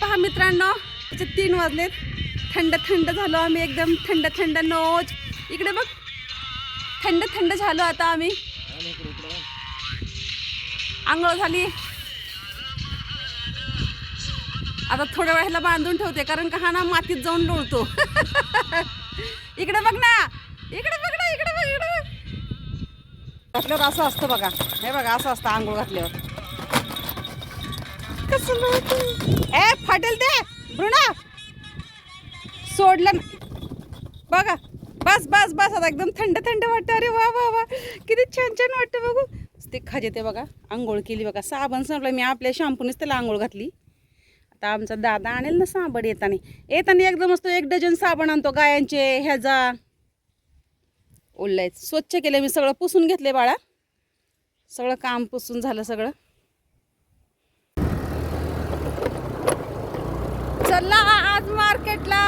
पहा मित्रांनो त्याचे तीन वाजलेत. थंड थंड झालो आम्ही एकदम थंड थंड नोज. इकडे बघ. थंड थंड झालो आता आम्ही. आंघोळ झाली. आता थोड्या वेळेला बांधून ठेवते कारण का हा ना मातीत जाऊन लोळतो. इकडे बघ ना. इकडे बघ ना इकडे बघ इकडे बघ. घातल्यावर असं असतं बघा. हे बघा असं असतं आंघोळ घातल्यावर. ए फाटेल ते भृणा सोडलं ना. बघा. बस बस बस. आता एकदम थंड थंड वाटतं. अरे वा वा वा. किती छान छान वाटतं बघू. ते खाजे ते बघा. आंघोळ केली बघा. साबण संपला मी आपल्या शॅम्पूनेच त्याला आंघोळ घातली. आता आमचा दादा आणेल ना साबण येताना. येताना एकदम असतो एक डझन साबण आणतो गायांचे ह्याचा. ओढलाय स्वच्छ केलं मी. सगळं पुसून घेतले बाळा. सगळं काम पुसून झालं सगळं. चला आज मार्केटला.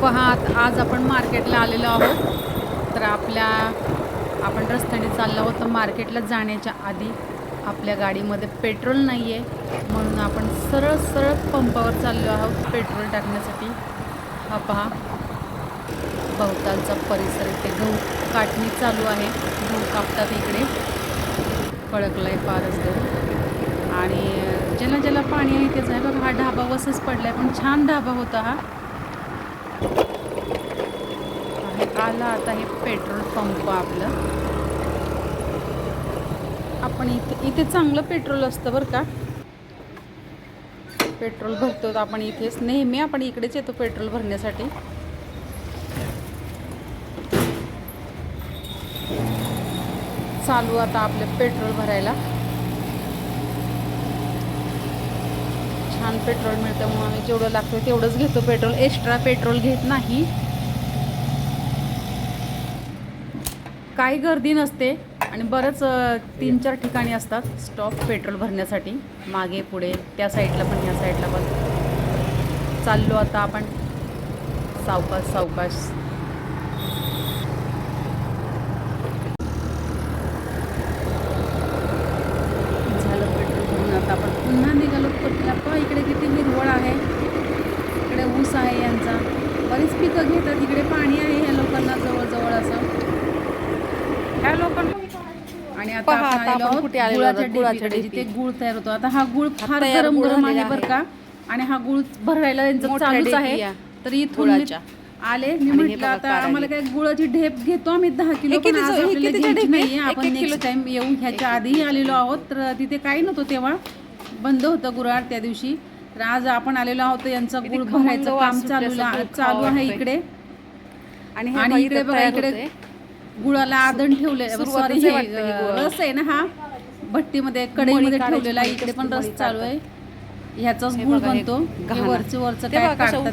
पहात आज आपण मार्केटला आलेलो आहोत. तर आपल्या आपण रस्त्याने चाललो आहोत तर मार्केटला जाण्याच्या आधी आपल्या गाडीमध्ये पेट्रोल नाही आहे म्हणून आपण सरळ सरळ पंपावर चाललो आहोत. पेट्रोल टाकण्यासाठी. हा पहा. भवतालचा परिसर इथे गहू काटणी चालू आहे. गहू कापतात इकडे. कळकलं आहे फारच गहू आणि ज्याला ज्याला पाणी आहे त्याचं आहे बघा हा ढाबा वसच पडला आहे पण छान ढाबा होता हा. आला आता हे पेट्रोल पंप आपलं. आपण इथे इथे चांगलं पेट्रोल असतं बरं का. पेट्रोल भरतो तर आपण इथेच. नेहमी आपण इकडेच येतो पेट्रोल भरण्यासाठी. चालू आता आपलं पेट्रोल भरायला. छान पेट्रोल मिळतं म्हणून आम्ही जेवढं लागतं तेवढंच घेतो पेट्रोल. एक्स्ट्रा पेट्रोल घेत नाही. काही गर्दी नसते आणि बरंच तीन चार ठिकाणी असतात स्टॉप पेट्रोल भरण्यासाठी. मागे पुढे त्या साईडला पण ह्या साईडला पण. चाललो आता आपण सावकाश सावकाश झालं पेट्रोल भरून आता आपण पुन्हा निघालो पटला पहा इकडे किती हिरवळ आहे इकडे ऊस आहे यांचा बरीच पिकं घेतात इकडे पाणी आहे ह्या लोकांना जवळजवळ असं ह्या लोकांना आणि आता पहा, आपण आता आलेलो आपण आहोत कुठे आलेलो गुळाच्या आहोत? गुळाच्या डेपीकडे, डेपी. जिथे गुळ तयार होतो आता हा गुळ फार गरम गुळ गरम झालेला आहे बरं. का आणि हा गुळ भरायला यांचं मोठ्या चालूच डेपी आहे या तर इथून मी गुळाच्या. आले मी हे म्हटलं बघा आता काढायला. आम्हाला काय गुळाची ढेप घेतो आम्ही दहा किलो पण कितीचं- आज आपल्याला कितीच्या घ्यायची ढेप आहे? नाहीये एक- आपण एक नेक्स्ट टाइम येऊन ह्याच्या आधीही आलेलो आहोत तर तिथे काही नव्हतं तेव्हा बंद होतं गुराळ त्या दिवशी तर आज आपण आलेलो आहोत यांचं किती गुळ खमंग भरायचं वास काम सुटले चालू असं चालू खावं आहे वाटतंय. इकडे आणि हे आणि बघा इकडे इथं बघा तयार इकडे होतंय. गुळाला आदण ठेवले सॉरी. रस आहे ना हा? भट्टीमध्ये कढईमध्ये ठेवलेला इकडे पण रस चालू आहे. ह्याचाच गुळ बनतो. वरचं वरचं ते काय काढतात.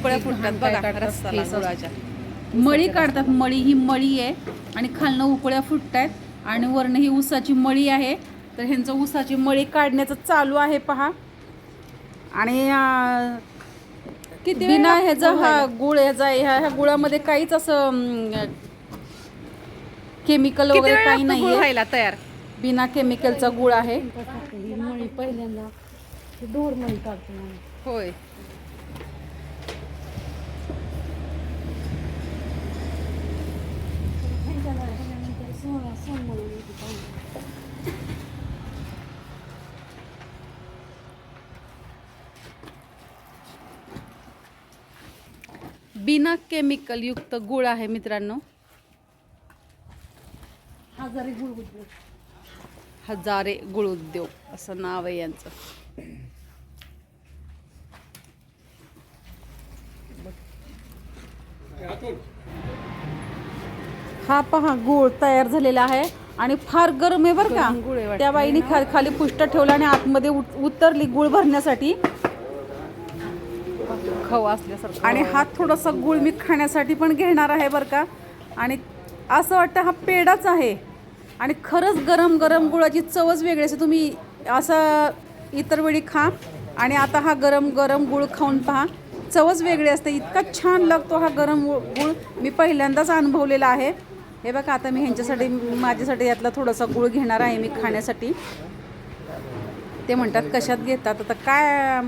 मळी काढतात. मळी ही मळी आहे आणि खालनं उकळ्या फुटत आहेत आणि वरनं ही ऊसाची मळी आहे. तर ह्यांचं ऊसाची मळी काढण्याचं चालू आहे पहा. आणि किती वेळ ह्याचा हा गुळ ह्याचा ह्या ह्या गुळामध्ये काहीच असं केमिकल किती वगैरे वेळ काही लागतो गुळ नाही व्हायला तयार बिना केमिकलचा गुळ आहे मळी पहिल्यांदा ते दोर मळी काढतो आम्ही. होय ह्याच्यानंतर सोळा येते. बिना केमिकल युक्त गुळ आहे मित्रांनो हजारी गुळ उद्योग. हजारे गुळ उद्योग असं नाव आहे यांचं. हा पहा गुळ तयार झालेला आहे आणि फार गरम आहे बरं का. त्या बाईने खा खाली पुष्ट ठेवला आणि आतमध्ये उत- उतरली गुळ भरण्यासाठी. खवा असल्यासारखं. आणि हा थोडासा गुळ मी खाण्यासाठी पण घेणार आहे बरं का. आणि असं वाटतं हा पेडाच आहे. आणि खरंच गरम गरम गुळाची चवच वेगळी असते. तुम्ही असं इतर वेळी खा आणि आता हा गरम गरम गुळ खाऊन पहा. चवच वेगळी असते. इतका छान लागतो हा गरम गुळ. मी पहिल्यांदाच अनुभवलेला आहे. हे बघा आता मी ह्यांच्यासाठी माझ्यासाठी यातला थोडासा गुळ घेणार आहे मी खाण्यासाठी. ते म्हणतात कशात घेतात? आता काय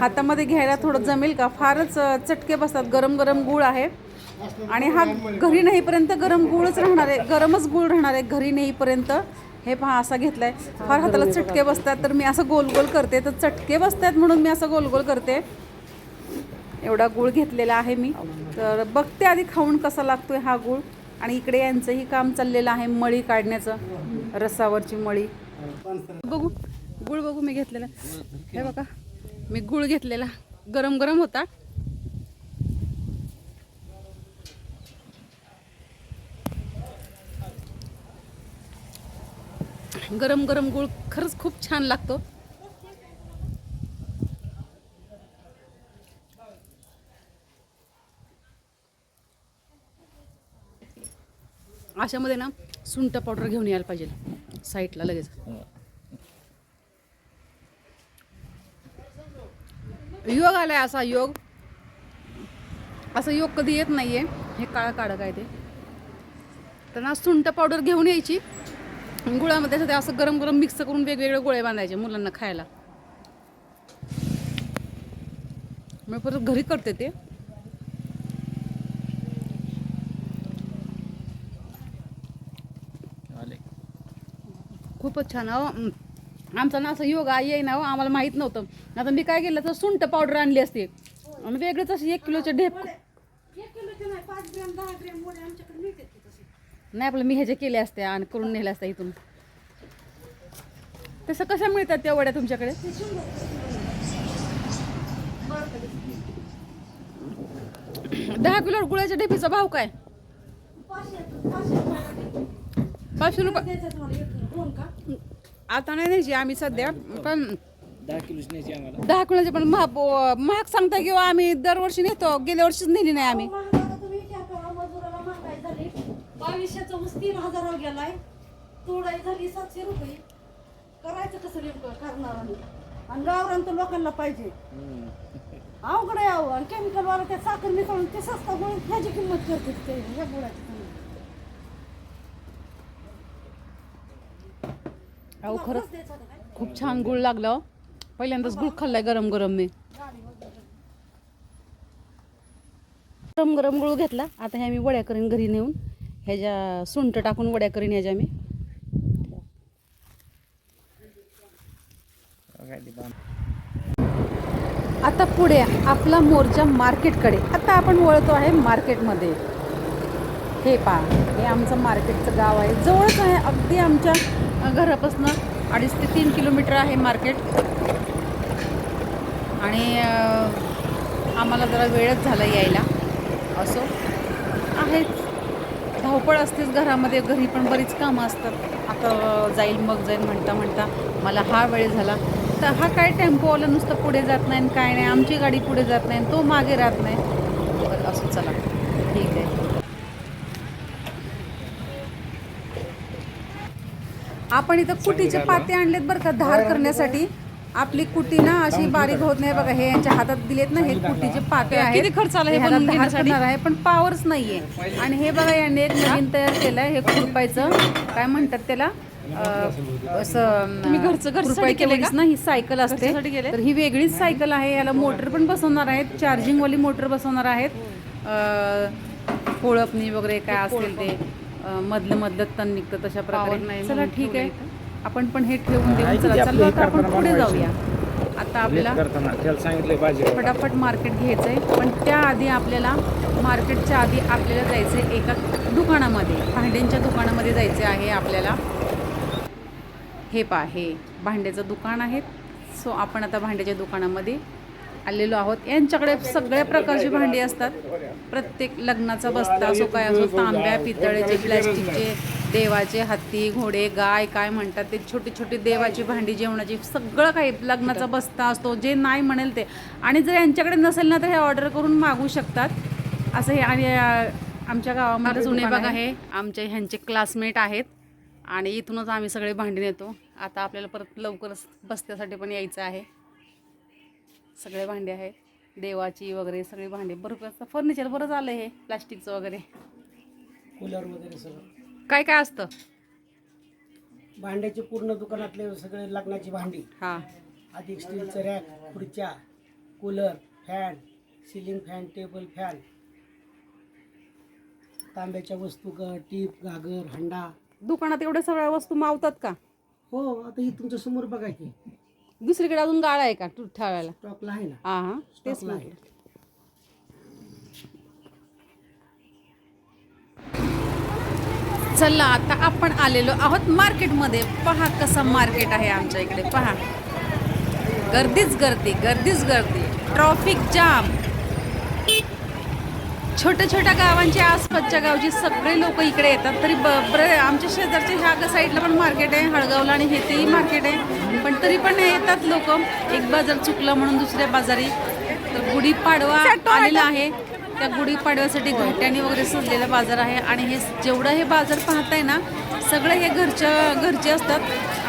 हातामध्ये घ्यायला थोडं जमेल का? फारच चटके बसतात. गरम गरम गुळ आहे. आणि हा घरी नेईपर्यंत गरम गुळच राहणार आहे गरमच गुळ राहणार आहे घरी नेईपर्यंत. हे पहा असा घेतलाय. फार हाताला चटके बसतात तर मी असं गोल गोल करते. तर चटके बसतात म्हणून मी असं गोल गोल करते. एवढा गुळ घेतलेला आहे मी. तर बघते आधी खाऊन कसा लागतोय हा गुळ. आणि इकडे यांचंही काम चाललेलं आहे मळी काढण्याचं रसावरची मळी. बघू गुळ बघू मी घेतलेला. हे बघा मी गुळ घेतलेला. गरम गरम होता. गरम गरम गुळ खरंच खूप छान लागतो. अशामध्ये ना सुंठ पावडर घेऊन यायला पाहिजे. साईडला लगेच. योग आलाय असा योग. असा योग कधी येत नाहीये. हे काळा काळं काय ते. तर ना सुंठ पावडर घेऊन यायची. गुळामध्ये असं ते असं गरम गरम मिक्स करून वेगवेगळे गोळे बांधायचे मुलांना खायला. मी परत घरी करते ते. खूपच छान. अहो आमचा ना असं योगा येई ना हो, आम्हाला माहीत नव्हतं. आता मी काय केलं तर सुंठ पावडर आणली असते. आणि वेगळंच अशी एक किलोचे ढेप नाही आपलं मी ह्याचे केले असते आणि करून नेले असते इथून. तसं कशा मिळतात त्या वड्या तुमच्याकडे? दहा किलो गुळाच्या ढेपीचा भाव काय? पाचशे रुपये. आता नाही न्यायची आम्ही सध्या पण दहा किलोची दहा पण महाग महाग सांगता किंवा आम्ही दरवर्षी नेतो गेल्या वर्षीच नेली नाही आम्ही. तीन हजारावर गेलाय. तोडाई झाली सातशे रुपये. करायचं कसं नेमकं? करणार आणि आणि गावरान तर लोकांना पाहिजे. अवघड आहे अहो. आणि केमिकल वाला त्या साखर मिसळून ते स्वस्त गुळ ह्याची किंमत करते ते. ह्या गुळाची किंमत. अहो खरंच होतं काय? खूप छान गुळ लागला हो. पहिल्यांदाच गुळ खाल्लाय गरम गरम मी. गरम गरम गुळ घेतला. आता ह्या मी वड्या करीन घरी नेऊन. ह्याच्या सुंठ टाकून वड्या करीन ह्याच्या मी. आता पुढे आपला मोर्चा मार्केटकडे. आता आपण वळतो आहे मार्केटमध्ये. हे पा हे आमचं मार्केटचं गाव आहे. जवळच आहे अगदी आमच्या घरापासनं घरापासून अडीच ते तीन किलोमीटर आहे मार्केट. आणि आम्हाला जरा वेळच झाला यायला. असो आहेच धावपळ असतेच घरामध्ये घरी पण बरीच कामं असतात. आता जाईल मग जाईल म्हणता म्हणता मला हा वेळ झाला. तर हा काय टेम्पोवाला नुसतं पुढे जात नाही आणि काय नाही आमची गाडी पुढे जात नाही आणि तो मागे राहत नाही. बरं असं चला. ठीक आहे. आपण इथं कुटीचे पाते आणलेत बरं का धार करण्यासाठी? आपली कुटी ना अशी बारीक होत नाही बघा हे यांच्या हातात दिलेत ना हे कुटीचे पाते आहेत. किती खर्च आला हे बनवून घेण्यासाठी? आहे पण पावरच नाहीये. आणि हे बघा यांनी एक नवीन तयार केलंय हे खुरपायचं. काय म्हणतात त्याला? असं तुम्ही घरचं- घरच्यासाठी केलंय का? ना ही सायकल असते? तर ही वेगळीच सायकल आहे याला मोटर पण बसवणार आहेत चार्जिंग वाली मोटर बसवणार आहेत. कोळपणी वगैरे काय असेल ते मधलं मधलं तण निघतं तशा प्रकारे. नाही चला ठीक आहे. आपण पण हे ठेवून देऊन चला. चला आता आपण पुढे. जाऊया. आता आपल्याला फटाफट मार्केट घ्यायचं आहे पण त्याआधी आपल्याला मार्केटच्या आधी आपल्याला जायचं आहे एका दुकानामध्ये. भांड्यांच्या दुकानामध्ये जायचे आहे आपल्याला. हे पा हे भांड्याचं दुकान आहे. सो आपण आता भांड्याच्या दुकानामध्ये आलेलो आहोत. यांच्याकडे सगळ्या प्रकारची भांडी असतात. प्रत्येक लग्नाचा बस्ता असो काय असो तांब्या पितळेचे प्लॅस्टिकचे देवाचे हत्ती घोडे गाय काय म्हणतात ते छोटी छोटी देवाची भांडी जेवणाची सगळं काही लग्नाचा बस्ता असतो जे नाही म्हणेल ते. आणि जर यांच्याकडे नसेल ना तर हे ऑर्डर करून मागू शकतात. असं हे आणि आमच्या गावामध्ये जुने बघा हे. आमचे ह्यांचे क्लासमेट आहेत. आणि इथूनच आम्ही सगळे भांडी नेतो. आता आपल्याला परत लवकरच बस्त्यासाठी पण यायचं आहे. सगळे भांडे आहेत. देवाची वगैरे सगळी भांडी. बरोबर फर्निचर बरंच आलं हे प्लास्टिकचं वगैरे. कूलर वगैरे सगळं. काय काय असतं? भांड्याचे पूर्ण दुकानातले सगळे लग्नाची भांडी. हा. अधिक स्टीलचं रॅक खुर्च्या cooler fan ceiling fan table fan तांब्याच्या वस्तू ग टीप घागर हंडा. दुकानात एवढ्या सगळ्या वस्तू मावतात का? हो आता ही तुमच्यासमोर बघा की. दुसरीकडे अजून गाळा आहे का ठेवायला? स्टॉकला आहे ना. हा हा. तेच स्टॉकला आहे. म्हटलं. चला आता आपण आलेलो आहोत मार्केटमध्ये. पहा कसं मार्केट आहे आमच्या इकडे पहा. गर्दीच गर्दी गर्दीच गर्दी. Traffic jam. छोट्या छोट्या गावांच्या आसपासच्या गावची सगळे लोक इकडे येतात. तरी ब बरं आमच्या शेजारच्या ह्या साईडला पण मार्केट आहे हळगावला आणि हे तेही मार्केट आहे. पण तरी पण येतात लोक. एक बाजार चुकला म्हणून दुसऱ्या बाजारी. तर गुढीपाडवा आलेला आहे. त्या गुढीपाडव्यासाठी घंट्यानी वगैरे सजलेला बाजार आहे आणि हे जेवढं हे बाजार पाहताय ना सगळं हे घरच्या घरचे असतात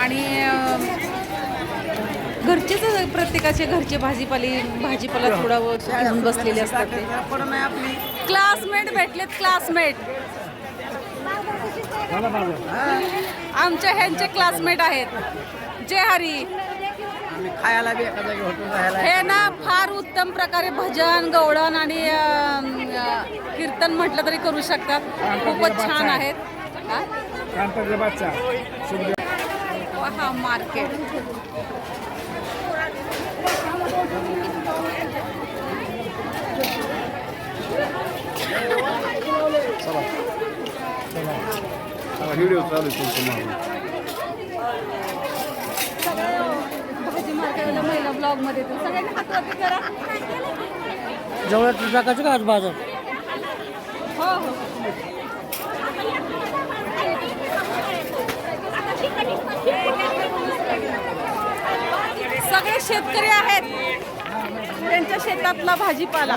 आणि घरचेच प्रत्येकाचे घरचे भाजीपाली भाजीपाला थोडा घेऊन बसलेले असतात ते. क्लासमेट भेटलेत क्लासमेट. आमच्या ह्यांचे क्लासमेट आहेत. जय हरी. खायला बी एका जागी होतो राहायला हे ना फार उत्तम प्रकारे भजन गवळण आणि अं, कीर्तन म्हटलं तरी करू शकतात. खूपच छान आहेत. हा? कांताचा सुखदेव. मार्केट. व्हिडिओ चालू आहे तुमचं मागून. ब्लॉगमध्ये येतो सगळ्यांनी हात वरती करा. जवळ टाकायचं का आज बाजार? हो हो. सगळे शेतकरी आहेत. त्यांच्या शेतातला भाजीपाला.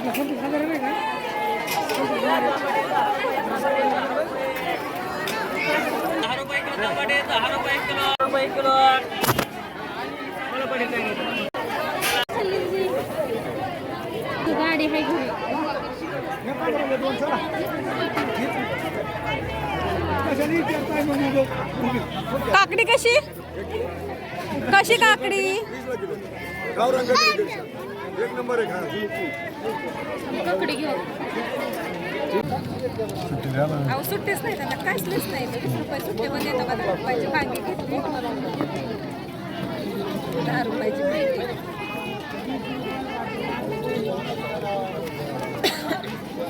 गाडी आहे घरी. काकडी कशी? कशी काकडी? काकडी घेऊ अहो सुट्टीच नाही त्यांना काहीच नाही. वीस रुपये सुट्टी पण येतं का दहा रुपयाची घेतली. दहा रुपयाची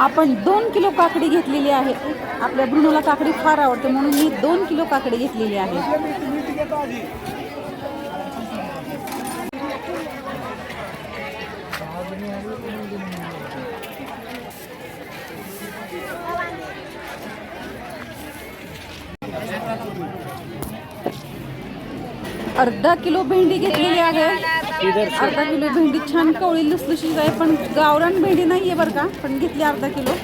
आपण दोन किलो काकडी घेतलेली आहे. आपल्या ब्रुनोला काकडी फार आवडते, म्हणून मी दोन किलो काकडी घेतलेली आहे. अर्धा किलो भेंडी घेतलेली आहे. अर्धा किलो भेंडी छान कवळी लुसलुशीत आहे पण गावरान भेंडी नाहीये बरं का? पण घेतली अर्धा किलो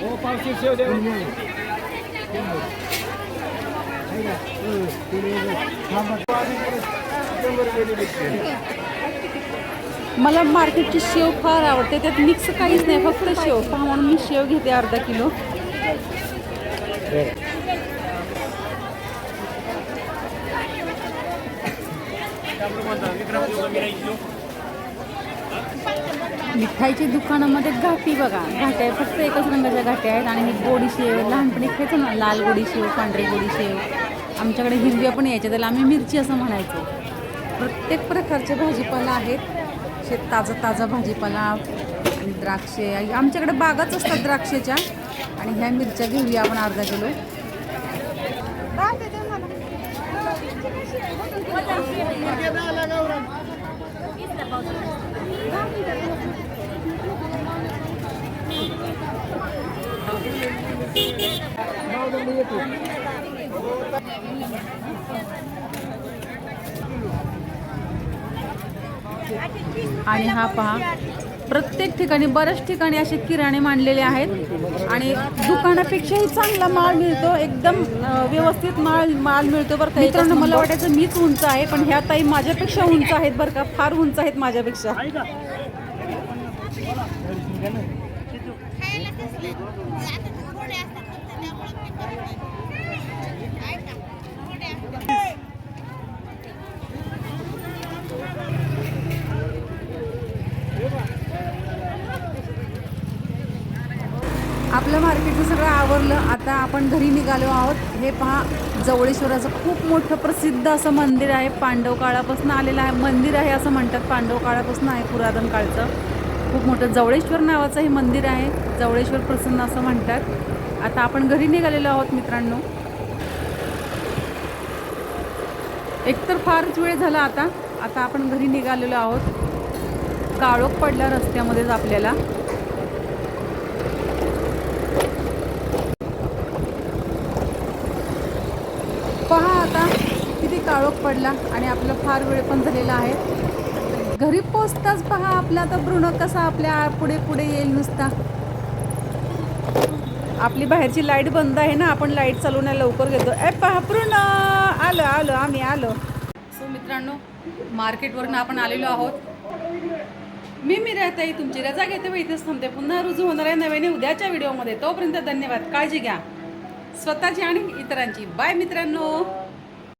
हो पावशी शेव देऊ मला मार्केटची शेव फार आवडते त्यात मिक्स काहीच नाही फक्त शेव. पहा म्हणून मी शेव घेते अर्धा किलो. मिठाईच्या दुकानामध्ये घाटी बघा. घाट्या फक्त एकच रंगाच्या घाट्या आहेत आणि गोडी शेव लहानपणी खायचं ना लाल गोडी शेव पांढरी गोडी शेव. आमच्याकडे हिरव्या पण यायच्या त्याला आम्ही मिरची असं म्हणायचो. प्रत्येक प्रकारचे भाजीपाला आहेत. शेत ताजा ताजा भाजीपाला आणि द्राक्षे. आमच्याकडे बागाच असतात द्राक्षेच्या. आणि ह्या मिरच्या घेऊया आपण अर्धा किलो. आणि हा पहा प्रत्येक ठिकाणी बऱ्याच ठिकाणी असे किराणे मांडलेले आहेत. आणि दुकानापेक्षाही चांगला माल मिळतो एकदम व्यवस्थित माल माल मिळतो बरं का. मित्रांनो मला वाटायचं मीच उंच आहे पण ह्या ताई माझ्यापेक्षा उंच आहेत बरं का फार उंच आहेत माझ्यापेक्षा आपलं मार्केटचं सगळं आवरलं आता आपण घरी निघालो आहोत. हे पहा जवळेश्वराचं खूप मोठं प्रसिद्ध असं मंदिर आहे. पांडव काळापासून आलेलं आहे. मंदिर आहे असं म्हणतात. पांडव काळापासून आहे पुरातन काळचं. खूप मोठं जवळेश्वर नावाचं हे मंदिर आहे. जवळेश्वर प्रसन्न असं म्हणतात. आता आपण घरी निघालेलो आहोत मित्रांनो. एकतर फारच वेळ झाला आता. आता आपण घरी निघालेलो आहोत. काळोख पडला रस्त्यामध्येच आपल्याला. पहा आता किती काळोख पडला आणि आपला फार वेळ पण झालेला आहे. घरी पोचताच पहा आपला आता भ्रूण कसा आपल्या पुढे पुढे येईल नुसता. आपली बाहेरची लाइट बंद आहे ना आपण लाइट चालवण्या लवकर घेतो. ए पहा भ्रूण! आलो आलो आम्ही आलो. सो मित्रांनो मार्केटवरून आपण आलेलो आहोत. मी मी राहताई तुमची रजा घेते व इथेच थांबते. पुन्हा रुजू होणार आहे नव्याने उद्याच्या व्हिडिओमध्ये. तोपर्यंत धन्यवाद. काळजी घ्या. स्वतःची आणि इतरांची. बाय मित्रांनो.